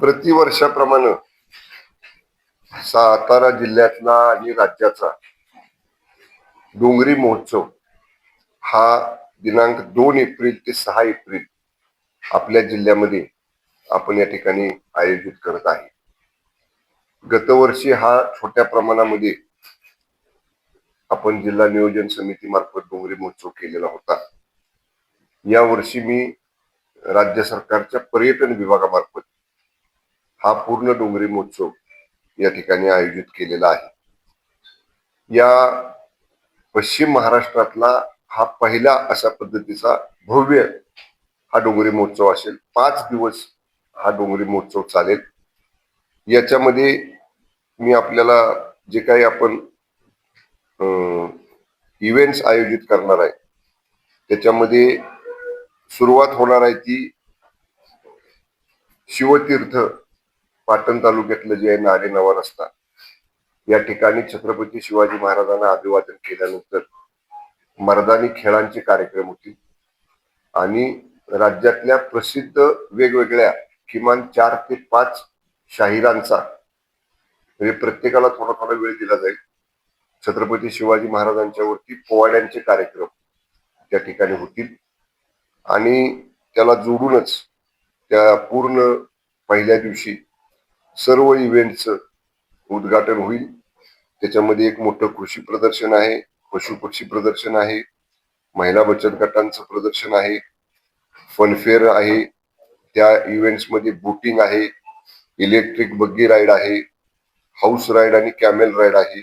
प्रतिवर्षाप्रमाणे सातारा जिल्ह्यातला आणि राज्याचा डोंगरी महोत्सव हा दिनांक दोन एप्रिल ते सहा एप्रिल आपल्या जिल्ह्यामध्ये आपण या ठिकाणी आयोजित करत आहे. गतवर्षी हा छोट्या प्रमाणामध्ये आपण जिल्हा नियोजन समिती मार्फत डोंगरी महोत्सव केलेला होता. या वर्षी मी राज्य सरकारच्या पर्यटन विभागामार्फत हा पूर्ण डोंगरी महोत्सव या ठिकाणी आयोजित केलेला आहे. या पश्चिम महाराष्ट्रातला हा पहिला अशा पद्धतीचा भव्य हा डोंगरी महोत्सव असेल. पाच दिवस हा डोंगरी महोत्सव चालेल. याच्यामध्ये मी आपल्याला जे काही आपण इव्हेंट्स आयोजित करणार आहे त्याच्यामध्ये सुरुवात होणार आहे ती शिवतीर्थ पाटण तालुक्यातलं जे आहे नारे नवा रस्ता या ठिकाणी छत्रपती शिवाजी महाराजांना अभिवादन केल्यानंतर मर्दानी खेळांचे कार्यक्रम होतील. आणि राज्यातल्या प्रसिद्ध वेगवेगळ्या किमान चार ते पाच शाहिरांचा म्हणजे प्रत्येकाला थोडा थोडा वेळ दिला जाईल. छत्रपती शिवाजी महाराजांच्या वरती पोवाड्यांचे कार्यक्रम त्या ठिकाणी होतील. आणि त्याला जोडूनच त्या पूर्ण पहिल्या दिवशी सर्व इव्हेंटचं उद्घाटन होईल. त्याच्यामध्ये एक मोठं कृषी प्रदर्शन आहे पशु पक्षी प्रदर्शन आहे महिला बचत गटांचं प्रदर्शन आहे फनफेअर आहे त्या इव्हेंट्समध्ये बोटिंग आहे इलेक्ट्रिक बग्गी राईड आहे हाऊस राईड आणि कॅमेल राईड आहे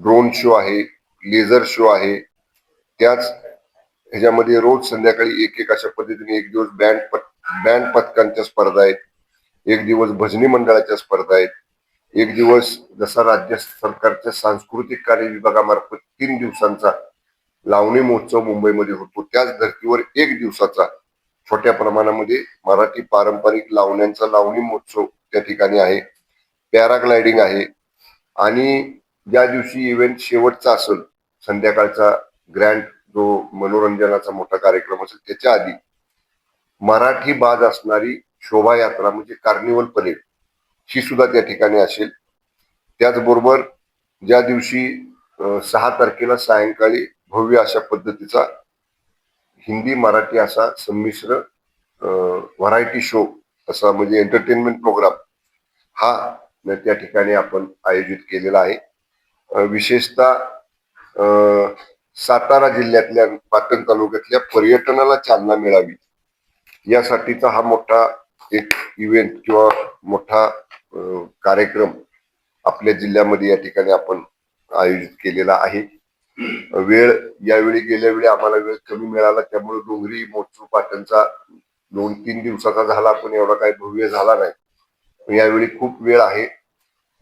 ड्रोन शो आहे लेझर शो आहे. त्याच ह्याच्यामध्ये रोज संध्याकाळी एक एक अशा पद्धतीने एक दिवस बँड पथ बँड पथकांच्या स्पर्धा आहेत. एक दिवस भजनी मंडळाच्या स्पर्धा आहेत. एक दिवस जसा राज्य सरकारच्या सांस्कृतिक कार्य विभागामार्फत तीन दिवसांचा लावणी महोत्सव मुंबईमध्ये होतो. त्याच धर्तीवर एक दिवसाचा छोट्या प्रमाणामध्ये मराठी पारंपरिक लावण्यांचा लावणी महोत्सव त्या ठिकाणी आहे. पॅराग्लायडिंग आहे. आणि ज्या दिवशी इव्हेंट शेवटचा असेल संध्याकाळचा ग्रँड जो मनोरंजनाचा मोठा कार्यक्रम असेल त्याच्या आधी मराठी बाज असणारी शोभायात्रा म्हणजे कार्निवल परेड. ही सुद्धा त्या ठिकाणी असेल. त्याचबरोबर ज्या दिवशी सहा तारखेला सायंकाळी भव्य अशा पद्धतीचा हिंदी मराठी असा संमिश्र व्हरायटी शो असा म्हणजे एंटरटेनमेंट प्रोग्राम हा त्या ठिकाणी आपण आयोजित केलेला आहे. विशेषतः सातारा जिल्ह्यातल्या पाटण तालुक्यातल्या पर्यटनाला चालना मिळावी यासाठीचा हा मोठा एक इव्हेंट किंवा मोठा कार्यक्रम आपल्या जिल्ह्यामध्ये या ठिकाणी आपण आयोजित केलेला आहे. वेळ यावेळी गेल्या वेळी आम्हाला वेळ कमी मिळाला त्यामुळे डोंगरी महोत्सव पाटणचा दोन तीन दिवसाचा झाला पण एवढा काही भव्य झाला नाही. पण यावेळी खूप वेळ आहे.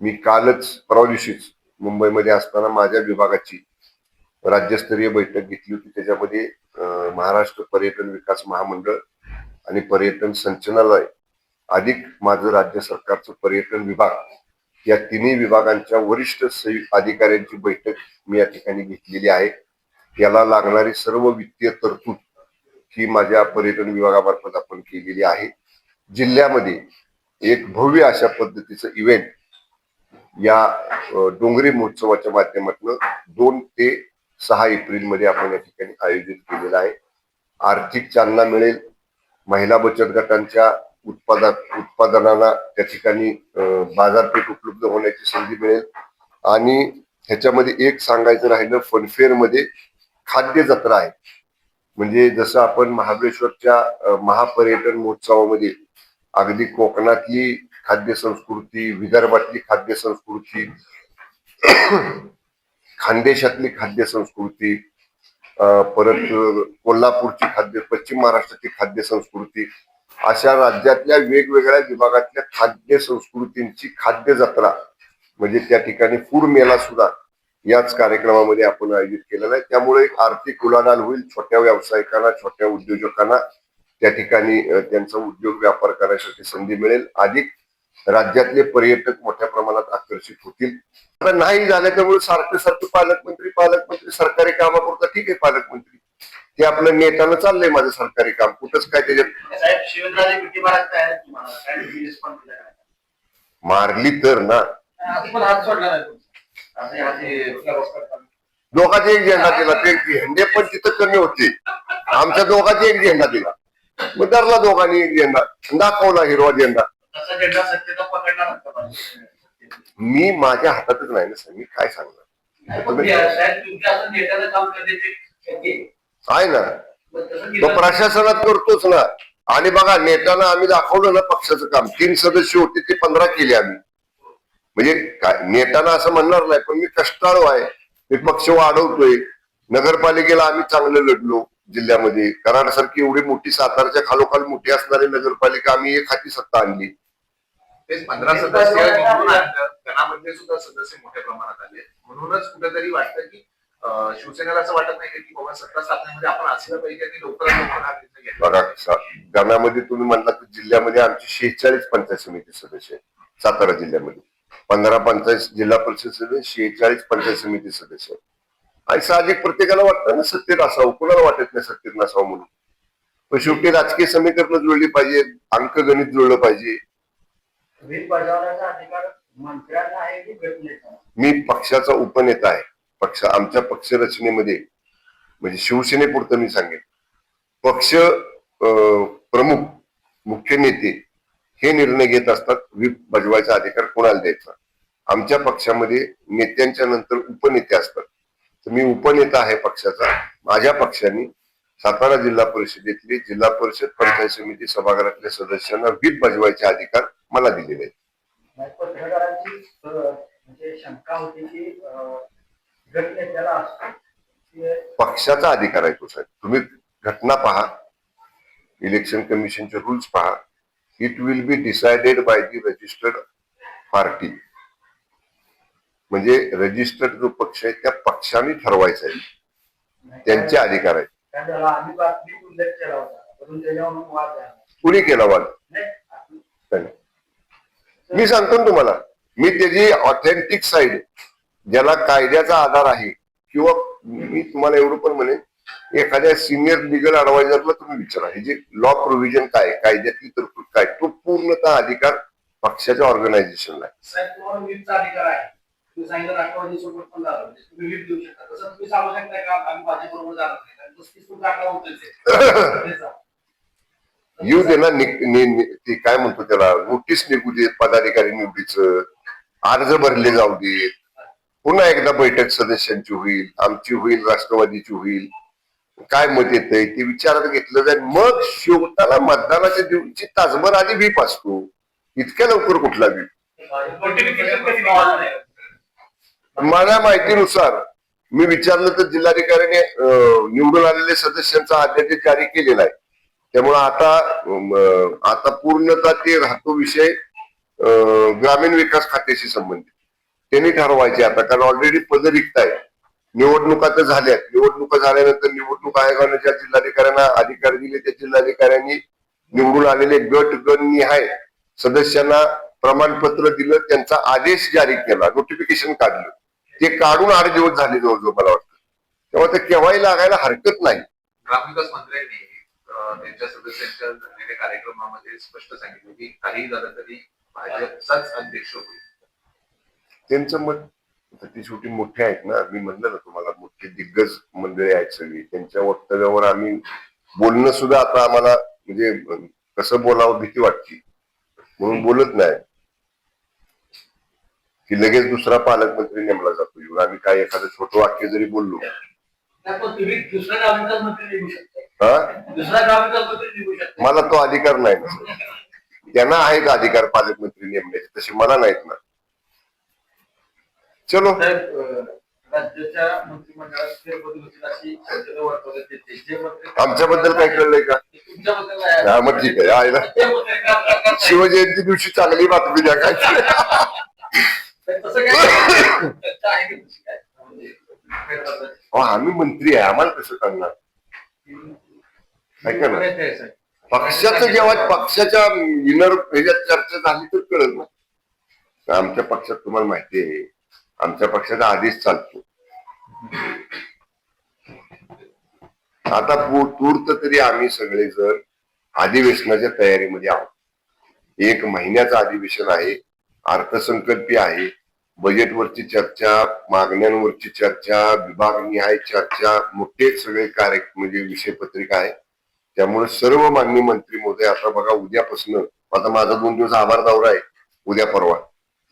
मी कालच परवा दिवशीच मुंबईमध्ये असताना माझ्या विभागाची राज्यस्तरीय बैठक घेतली होती. त्याच्यामध्ये महाराष्ट्र पर्यटन विकास महामंडळ आणि पर्यटन संचालनालय अधिक माझं राज्य सरकारचं पर्यटन विभाग. या तिन्ही विभागांच्या वरिष्ठ अधिकाऱ्यांची बैठक मी या ठिकाणी घेतलेली आहे. याला लागणारी सर्व वित्तीय तरतूद ही माझ्या पर्यटन विभागामार्फत आपण केलेली आहे. जिल्ह्यामध्ये एक भव्य अशा पद्धतीचं इव्हेंट या डोंगरी महोत्सवाच्या माध्यमातून दोन ते सहा एप्रिलमध्ये आपण या ठिकाणी आयोजित केलेलं आहे. आर्थिक चालना मिळेल. महिला बचत गटांच्या उत्पादक उत्पादनाला त्या ठिकाणी बाजारपेठ उपलब्ध होण्याची संधी मिळेल. आणि ह्याच्यामध्ये एक सांगायचं राहिलं फनफेअरमध्ये खाद्य जत्रा आहे. म्हणजे जसं आपण महाबळेश्वरच्या महापर्यटन महोत्सवामध्ये अगदी कोकणातली खाद्य संस्कृती विदर्भातली खाद्य संस्कृती खानदेशातली खाद्य संस्कृती परत कोल्हापूरची खाद्य पश्चिम महाराष्ट्राची खाद्य संस्कृती अशा राज्यातल्या वेगवेगळ्या विभागातल्या खाद्य संस्कृतींची खाद्य जत्रा म्हणजे त्या ठिकाणी फूड मेला सुद्धा याच कार्यक्रमामध्ये आपण आयोजित केलेला आहे. त्यामुळे एक आर्थिक उलाढाल होईल. छोट्या व्यावसायिकांना छोट्या उद्योजकांना त्या ठिकाणी त्यांचा उद्योग व्यापार करण्यासाठी संधी मिळेल. अधिक राज्यातले पर्यटक मोठ्या प्रमाणात आकर्षित होतील. आता नाही झालं त्यामुळे सारखं सारखं पालकमंत्री पालकमंत्री सरकारी कामापुरता ठीक आहे पालकमंत्री. ते आपलं नेटानं चाललंय माझं सरकारी काम. कुठंच काय त्याच्यात मारली तर ना. दोघांचे एक झेंडा दिला ते झेंडे पण तिथं कमी होते. आमच्या दोघांचे एक झेंडा दिला. मग धरला दोघांनी एक झेंडा दाखवला हिरवा झेंडा. मी माझ्या हातातच नाही ना सर मी काय सांगणार? आहे. ना? तो प्रशासनात करतोच ना. आणि बघा नेत्यानं आम्ही दाखवलं ना पक्षाचं काम. तीन सदस्य होते ते पंधरा केले आम्ही. म्हणजे काय नेत्यानं असं म्हणणार नाही पण मी कष्टाळू आहे. मी पक्ष वाढवतोय. नगरपालिकेला आम्ही चांगलं लढलो जिल्ह्यामध्ये. कराडसारखी एवढी मोठी सातारच्या खालोखाल मोठी असणारी नगरपालिका आम्ही एक हाती सत्ता आणली. पंधरा सदस्य म्हणजे सुद्धा सदस्य मोठ्या प्रमाणात आले. म्हणूनच कुठेतरी वाटतं की शिवसेनेला असं वाटत नाही का की बाबा सत्ता स्थापनेमध्ये आपण असलं पाहिजे आणि लवकरात लवकर तुम्ही म्हणला तर जिल्ह्यामध्ये आमचे शेहेचाळीस पंचायत समिती सदस्य आहेत सातारा जिल्ह्यामध्ये. पंधरा पंचायत जिल्हा परिषद सदस्य शेहेचाळीस पंचायत समिती सदस्य. आणि साहजिक प्रत्येकाला वाटतं ना सत्तेत असावं. कुणाला वाटत नाही सत्तेत नसावं म्हणून? पण शेवटी राजकीय समीकरणं जुळली पाहिजे अंकगणित जुळलं पाहिजे. आहे की मी पक्षाचा उपनेता आहे. पक्ष आमच्या पक्ष रचनेमध्ये म्हणजे शिवसेनेपुरतं मी सांगेन. पक्ष अं, प्रमुख मुख्य नेते हे निर्णय घेत असतात व्हीप बजवायचा अधिकार कोणाला द्यायचा? आमच्या पक्षामध्ये नेत्यांच्या नंतर उपनेते असतात. तर मी उपनेता आहे पक्षाचा. माझ्या पक्षाने सातारा जिल्हा परिषदेतले जिल्हा परिषद पंचायत समिती सभागृहातल्या सदस्यांना व्हीप बजवायचे अधिकार मला दिलेले आहेत. पत्रकारांची म्हणजे शंका होती की असतो पक्षाचा अधिकार आहे तो साहेब. तुम्ही घटना पहा. इलेक्शन कमिशनचे रूल्स पहा. It will be decided by the registered party म्हणजे रजिस्टर्ड जो पक्ष आहे त्या पक्षाने ठरवायचा आहे. त्यांचे अधिकार आहेत. कुणी केला वाद. मी सांगतो ना तुम्हाला. मी त्याची ऑथेंटिक साईड ज्याला कायद्याचा आधार आहे किंवा मी तुम्हाला एवढं पण म्हणेन एखाद्या सिनियर लिगल अडवायझरला तुम्ही विचारा. हे जे लॉ प्रोव्हिजन काय कायद्यातली तरतूद काय तो पूर्णतः अधिकार पक्षाच्या ऑर्गनायझेशनला आहे. येऊ दे नि- ते काय म्हणतो त्याला नोटीस निघू देत पदाधिकारी निवडीचं अर्ज भरले जाऊ देत. पुन्हा एकदा बैठक सदस्यांची होईल आमची होईल राष्ट्रवादीची होईल. काय मत येतंय ते विचारात घेतलं जाईल. मग शेवटाला मतदानाच्या दिवशी तासभर आधी व्हीप असतो. इतक्या लवकर कुठला व्हीप? माझ्या माहितीनुसार मी विचारलं तर जिल्हाधिकाऱ्याने निवडून आलेले सदस्यांचा अध्यादेश जारी केलेला आहे. त्यामुळे आता आता पूर्णतः ते राहतो विषय ग्रामीण विकास खात्याशी संबंधित. त्यांनी ठरवायचे. आता कारण ऑलरेडी पद रिक्त आहे निवडणुका तर झाल्यात. निवडणुका झाल्यानंतर निवडणूक आयोगाने ज्या जिल्हाधिकाऱ्यांना अधिकार दिले. त्या जिल्हाधिकाऱ्यांनी निवडून आलेले गट गणनिहाय सदस्यांना प्रमाणपत्र दिलं. त्यांचा आदेश जारी केला. नोटिफिकेशन काढलं. ते काढून आठ दिवस झाले जवळजवळ मला वाटतं. तेव्हा ते केव्हाही लागायला हरकत नाही. ग्रामविकास मंत्र्यांनी त्यांच्या सदस्यांच्या झालेल्या कार्यक्रमामध्ये स्पष्ट सांगितलं की काही झालं तरी भाजपचाच अध्यक्ष होईल. त्यांचं मत ती शेवटी मोठे आहेत ना मी म्हणलं ना तुम्हाला मोठी दिग्गज मंडळी आहेत सगळी. त्यांच्या वक्तव्यावर आम्ही बोलणं सुद्धा आता आम्हाला म्हणजे कसं बोलावं भीती वाटते. म्हणून बोलत नाही. की लगेच दुसरा पालकमंत्री नेमला जातो. एवढं आम्ही काय एखादं छोटं वाक्य जरी बोललो. हा? मला तो अधिकार नाही ना त्यांना आहेत अधिकार पालकमंत्री नेमण्याचे तसे मला नाहीत ना. चलो साहेब अ, राज्याच्या मंत्रिमंडळात फेरबदल होतील अशी शक्यता वर्तवण्यात येते जे मंत्री आमच्याबद्दल काय कळलंय का आहे. हा, मग ठीक आहे. आहे ना. ते मंत्री काम करणार नाही. शिवजयंती दिवशी चांगली बातमी द्या काय तर तसं काय चर्चा आहे की तशी काय म्हणजे. अहो, आम्ही मंत्री आहे आम्हाला कसं करणार ऐका ना. आहे. पक्षाचं जेव्हा पक्षाच्या इनर ह्याच्यात चर्चा झाली तर कळत ना आमच्या पक्षात तुम्हाला माहिती आहे आमच्या पक्षाचा आदेश चालतो. आता तूर्त तरी आम्ही सगळे जर अधिवेशनाच्या तयारीमध्ये आहोत. एक महिन्याचं अधिवेशन आहे अर्थसंकल्पीय आहे बजेटवरची चर्चा मागण्यांवरची चर्चा विभागनिहाय चर्चा मोठे सगळे कार्य म्हणजे विषय पत्रिका आहे. त्यामुळे सर्व माननीय मंत्री महोदय आता बघा उद्यापासून आता माझा दोन दिवस आभार दौरा आहे उद्या परवा.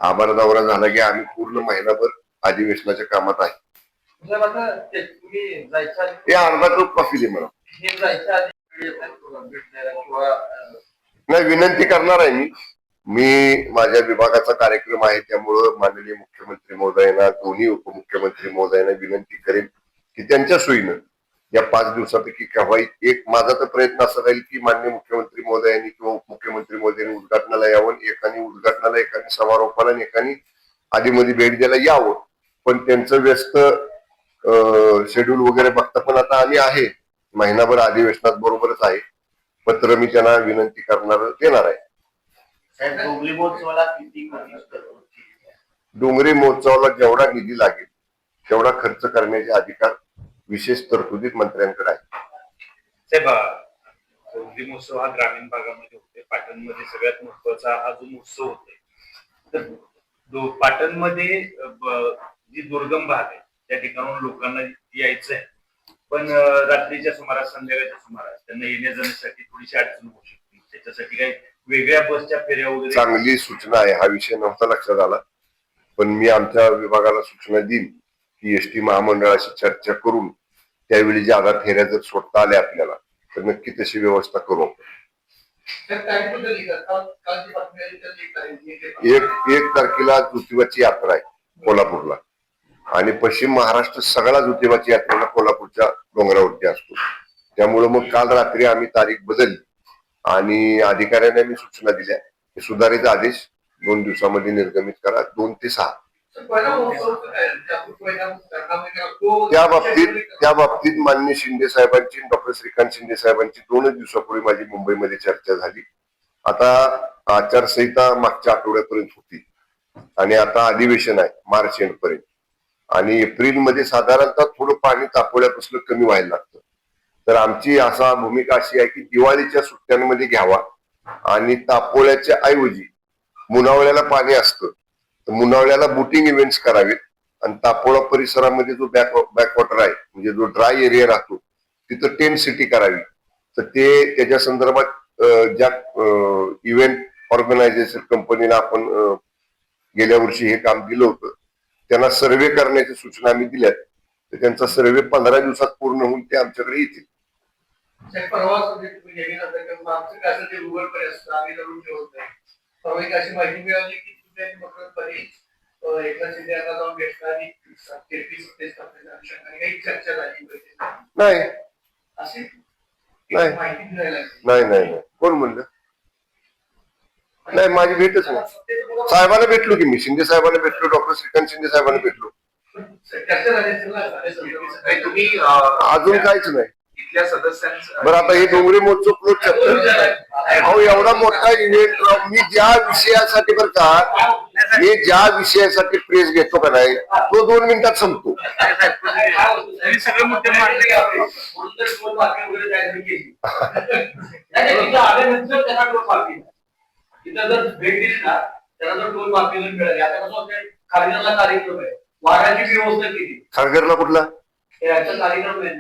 आभार दौरा झाला की आम्ही पूर्ण महिनाभर अधिवेशनाच्या कामात आहे. हे अर्धा कप कॉफी दे मला नाही विनंती करणार आहे मी. मी माझ्या विभागाचा कार्यक्रम आहे त्यामुळं माननीय मुख्यमंत्री महोदयांना दोन्ही उपमुख्यमंत्री महोदयांना विनंती करेन की त्यांच्या सोयीनं या पाच दिवसापैकी केव्हाही एक माझा तर प्रयत्न असा राहील की माननीय मुख्यमंत्री महोदयांनी किंवा उपमुख्यमंत्री महोदयांनी उद्घाटनाला यावं एकाने उद्घाटनाला एकाने समारोपाला आणि एकाने आधीमध्ये भेट द्यायला यावं. पण त्यांचं व्यस्त शेड्यूल वगैरे बघता पण आता आम्ही आहे. महिनाभर अधिवेशनात बरोबरच आहे. पत्र मी त्यांना विनंती करणार देणार आहे? डोंगरी महोत्सवाला जेवढा निधी लागेल तेवढा खर्च करण्याचे अधिकार विशेष तरतुदीत मंत्र्यांकडे आहे. साहेब डोंगरी महोत्सव हा ग्रामीण भागामध्ये होते पाटणमध्ये सगळ्यात महत्त्वाचा हा जो महोत्सव होते तर पाटणमध्ये जी दुर्गम भाग आहे त्या ठिकाणून लोकांना यायचं आहे पण रात्रीच्या सुमारास संध्याकाळच्या सुमारास त्यांना येण्या जाण्यासाठी थोडीशी अडचण होऊ शकते. त्याच्यासाठी काही वेगळ्या बसच्या फेऱ्या वगैरे चांगली सूचना आहे. हा विषय नव्हता लक्षात आला. पण मी आमच्या विभागाला सूचना देईन. की एस टी महामंडळाशी चर्चा करून त्यावेळी ज्यादा फेऱ्या जर सोडता आल्या आपल्याला. तर नक्की तशी व्यवस्था करू एक. एक तारखेला ज्योतिबाची यात्रा आहे कोल्हापूरला. आणि पश्चिम महाराष्ट्र सगळा ज्योतिबाची यात्रेला कोल्हापूरच्या डोंगरावरती असतो. त्यामुळे मग काल रात्री आम्ही तारीख बदलली. आणि अधिकाऱ्यांना मी सूचना दिल्या. सुधारित आदेश दोन दिवसामध्ये निर्गमित करा. दोन ते सहा. त्या बाबतीत त्या बाबतीत मान्य शिंदे साहेबांची डॉक्टर श्रीकांत शिंदे साहेबांची दोनच दिवसापूर्वी माझी मुंबईमध्ये चर्चा झाली. आता आचारसंहिता मागच्या आठवड्यापर्यंत होती. आणि आता अधिवेशन आहे मार्च एंड पर्यंत. आणि एप्रिलमध्ये साधारणतः थोडं पाणी तापवल्यापासून कमी व्हायला लागतं. तर आमची असा भूमिका अशी आहे की दिवाळीच्या सुट्ट्यांमध्ये घ्यावा. आणि तापोळ्याच्या ऐवजी मुनावळ्याला पाणी असतं. तर मुनावळ्याला बोटिंग इव्हेंट्स करावेत आणि तापोळा परिसरामध्ये जो बॅक बॅकवॉटर आहे म्हणजे जो ड्राय एरिया राहतो तिथं टेन सिटी करावी. तर ते त्याच्या संदर्भात ज्या इव्हेंट ऑर्गनायझेशन कंपनीला आपण गेल्या वर्षी हे काम दिलं होतं त्यांना सर्वे करण्याच्या सूचना आम्ही दिल्यात तर त्यांचा सर्वे पंधरा दिवसात पूर्ण होऊन ते आमच्याकडे येतील. परवा साहबान प्रकल्पाने कोण म्हणलं? नाही माझी भेटच नाही. साहेबांना भेटलो की मी. शिंदे साहेबांना भेटलो डॉक्टर श्रीकांत शिंदे साहेबांना भेटलो. अजून काहीच नाही. इथल्या सदस्यांचं बरं आता हे डोंगरी महोत्सव क्लोज अहो एवढा मोठा इव्हेंट मी ज्या विषयासाठी बरं का मी ज्या विषयासाठी प्रेस घेतो का नाही तो दोन मिनिटात संपतो तरी सगळे मुद्दे मांडले गेले. म्हणून तर दोन बातम्या वगैरे काहीतरी केली. नाही, नाही, तिथं आल्यानंतर त्यांना दोन बातमी. तिथं जर भेट दिली ना त्यांना जर दोन बातमी जर मिळाली आता कसं होतं खारघरला कार्यक्रम आहे वाहनाची व्यवस्था केली खारघरला कुठला याचा कार्यक्रम आहे.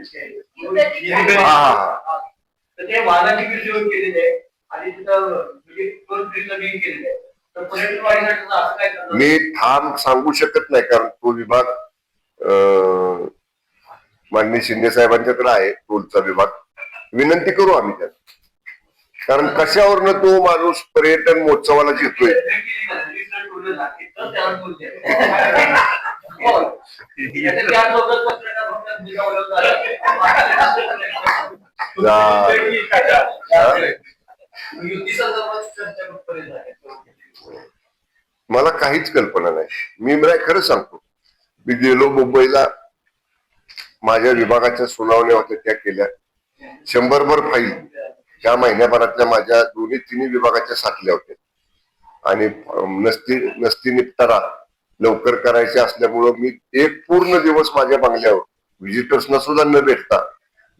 तर ते वाहनाची बिल जेवण केलेली आहे. आणि तिथं म्हणजे दोन फ्रीचं बिल केलेलं आहे. तर पर्यटन वाढीसाठी असं काय करणार? मी ठाम सांगू शकत नाही कारण तो विभाग माननीय शिंदे साहेबांच्याकडे आहे टोलचा विभाग. विनंती करू आम्ही त्याला. कारण कशावरनं तो माणूस पर्यटन महोत्सवाला येतोय मला काहीच कल्पना नाही. मी मला खरं सांगतो. मी गेलो मुंबईला. माझ्या विभागाच्या सुनावण्या होत्या त्या केल्या. शंभरभर फाईल. त्या महिन्याभरातल्या माझ्या दोन्ही तिन्ही विभागाच्या साठल्या होत्या. आणि नसती नसती निपटारा. लवकर करायचे असल्यामुळं मी एक पूर्ण दिवस माझ्या बंगल्यावर व्हिजिटर्सना सुद्धा न भेटता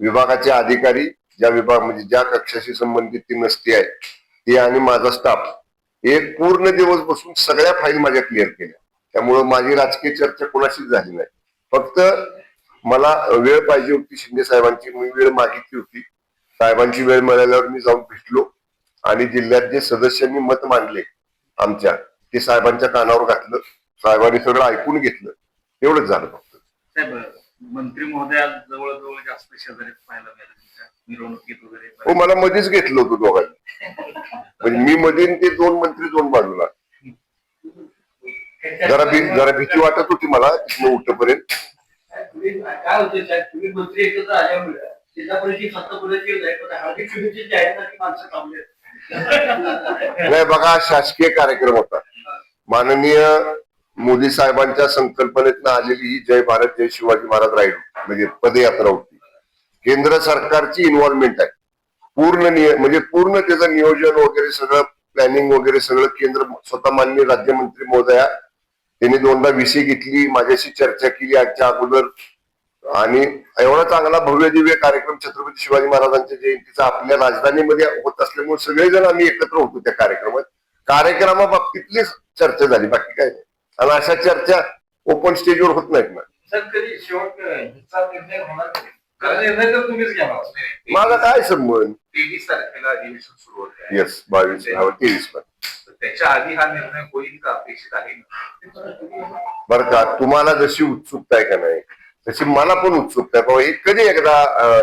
विभागाचे अधिकारी ज्या विभाग म्हणजे ज्या कक्षाशी संबंधित ती नसती आहे ते आणि माझा स्टाफ एक पूर्ण दिवस बसून सगळ्या फाईल माझ्या क्लिअर केल्या. त्यामुळं माझी राजकीय चर्चा कोणाशीच झाली नाही. फक्त मला वेळ पाहिजे होती शिंदे साहेबांची मी वेळ मागितली होती. साहेबांची वेळ मिळाल्यावर मी जाऊन भेटलो आणि जिल्ह्यात जे सदस्यांनी मत मांडले आमच्या ते साहेबांच्या कानावर घातलं. साहेबांनी सगळं ऐकून घेतलं. एवढंच झालं फक्त. साहेब मंत्री महोदया जवळजवळ जास्त शेजारी पाहायला मिळालं मिरवणुकीत वगैरे. हो मला मध्येच घेतलं होतं दोघांनी. म्हणजे मी मध्ये ते दोन मंत्री दोन बाजूला. जरा भी जरा भीती वाटत होती मला तिथनं उठपर्यंत. काय होतं साहेब तुम्ही मंत्री एकत्र आल्यामुळे जिल्हा परिषद माणसं थांबले नाही बघा शासकीय कार्यक्रम होता. माननीय मोदी साहेबांच्या संकल्पनेतनं आलेली ही जय भारत जय शिवाजी महाराज राईड म्हणजे पदयात्रा होती. केंद्र सरकारची इन्व्हॉल्वमेंट आहे. पूर्ण निय म्हणजे पूर्ण त्याचं नियोजन वगैरे सगळं प्लॅनिंग वगैरे सगळं केंद्र स्वतः मान्य राज्यमंत्री महोदया त्यांनी दोनदा विषय घेतली माझ्याशी चर्चा केली आजच्या अगोदर. आणि एवढा चांगला भव्य दिव्य कार्यक्रम छत्रपती शिवाजी महाराजांच्या जयंतीचा आपल्या राजधानीमध्ये होत असल्यामुळे सगळेजण आम्ही एकत्र होतो त्या कार्यक्रमात. कार्यक्रमाबाबतीतलीच चर्चा झाली. बाकी काय? नाही आणि अशा चर्चा ओपन स्टेजवर होत नाहीत ना. माझा काय संबंध? तेवीस तारखेला अधिवेशन सुरू होत येस बावीस तेवीस त्याच्या आधी हा निर्णय होईल का अपेक्षित आहे बरं का तुम्हाला जशी उत्सुकता आहे का नाही तशी मला पण उत्सुकता आहे. बाबा हे कधी एकदा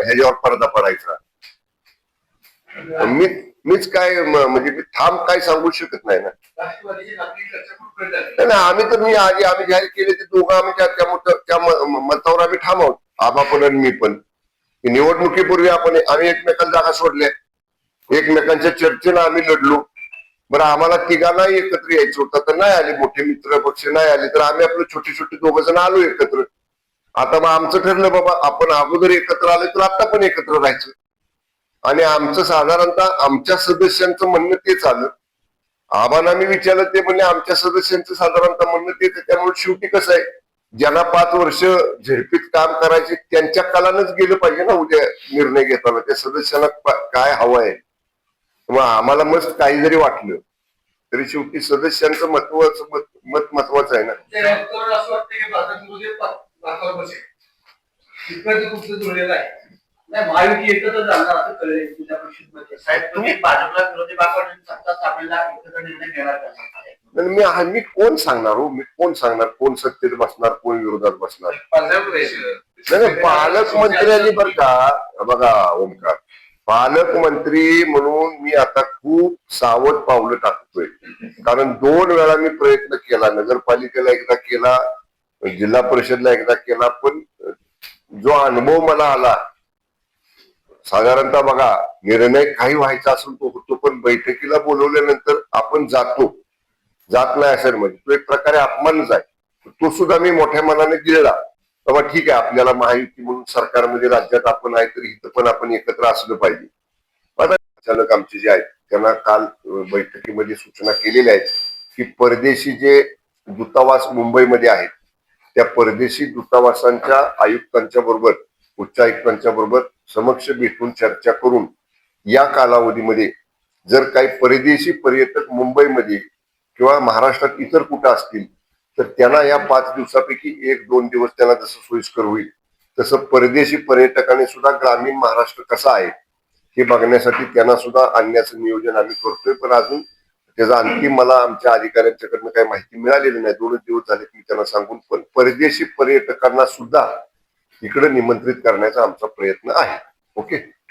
ह्याच्यावर पडदा पडायचा? मी मीच काय म्हणजे मी थांब काय सांगू शकत नाही ना. नाही, आम्ही तर मी आधी आम्ही जाहीर केले ते दोघं आम्ही त्या त्या मतावर आम्ही ठाम आहोत. आबा पण आणि मी पण. निवडणुकीपूर्वी आपण आम्ही एकमेकांना जागा सोडल्या. एकमेकांच्या चर्चेनं आम्ही लढलो. बरं आम्हाला तिघांनाही एकत्र यायचं होतं. तर नाही आले मोठे मित्र पक्ष नाही आले तर आम्ही आपले छोटे छोटे दोघ जण आलो एकत्र. आता मग आमचं ठरलं बाबा आपण अगोदर एकत्र आलो तर आता पण एकत्र राहायचं. आणि आमचं साधारणतः आमच्या सदस्यांचं म्हणणं तेच आलं. आम्हाला मी विचारलं ते म्हणजे आमच्या सदस्यांचं साधारणतः म्हणणं तेच आहे. त्यामुळे शेवटी कसं आहे ज्यांना पाच वर्ष झेडपीत काम करायचे त्यांच्या कलानच गेलं पाहिजे ना उद्या निर्णय घेताना. त्या सदस्यांना काय हवं आहे? मग आम्हाला मस्त काही जरी वाटलं तरी शेवटी सदस्यांचं महत्वाचं मत मत महत्वाचं आहे ना. असं वाटतं की नाही महायुती एकत्र जाणार असं कळले जिल्हा परिषदमध्ये. साहेब तुम्ही भाजपला विरोधी बाकावून सत्ता स्थापनेला एकत्र निर्णय घेणार का? आणि मी हा- मी कोण सांगणार हो? मी कोण सांगणार? कोण सत्तेत बसणार? कोण विरोधात बसणार? नाही नाही, पालकमंत्र्यांनी बरं का बघा ओमकार पालकमंत्री म्हणून मी आता खूप सावध पावलं टाकतोय. कारण दोन वेळा मी प्रयत्न केला नगरपालिकेला एकदा केला जिल्हा परिषदला एकदा केला पण जो अनुभव मला आला साधारणतः बघा निर्णय काही व्हायचा असेल तो होतो पण बैठकीला बोलवल्यानंतर आपण जातो. जात नाही असेल म्हणजे. तो एक प्रकारे अपमानच आहे. तो सुद्धा मी मोठ्या मनाने गिळला. बाबा ठीक आहे आपल्याला महायुती म्हणून सरकारमध्ये राज्यात आपण आहे तर इथं पण आपण एकत्र असलं पाहिजे. आता अचानक आमचे जे आहेत त्यांना काल बैठकीमध्ये सूचना केलेल्या आहेत की परदेशी जे दूतावास मुंबईमध्ये आहेत त्या परदेशी दूतावासांच्या आयुक्तांच्या बरोबर उच्च आयुक्तांच्या बरोबर समक्ष भेटून चर्चा करून या कालावधीमध्ये जर काही परदेशी पर्यटक मुंबईमध्ये किंवा महाराष्ट्रात इतर कुठं असतील तर त्यांना या पाच दिवसापैकी एक दोन दिवस त्यांना जसं सोयीस्कर होईल तसं परदेशी पर्यटकाने सुद्धा ग्रामीण महाराष्ट्र कसा आहे हे बघण्यासाठी त्यांना सुद्धा आणण्याचं नियोजन आम्ही करतोय. पण अजून त्याचा आणखी मला आमच्या अधिकाऱ्यांच्याकडनं काही माहिती मिळालेली नाही. दोनच दिवस झाले मी त्यांना सांगून पण परदेशी पर्यटकांना सुद्धा इकडे निमंत्रित करण्याचा आमचा प्रयत्न आहे. ओके?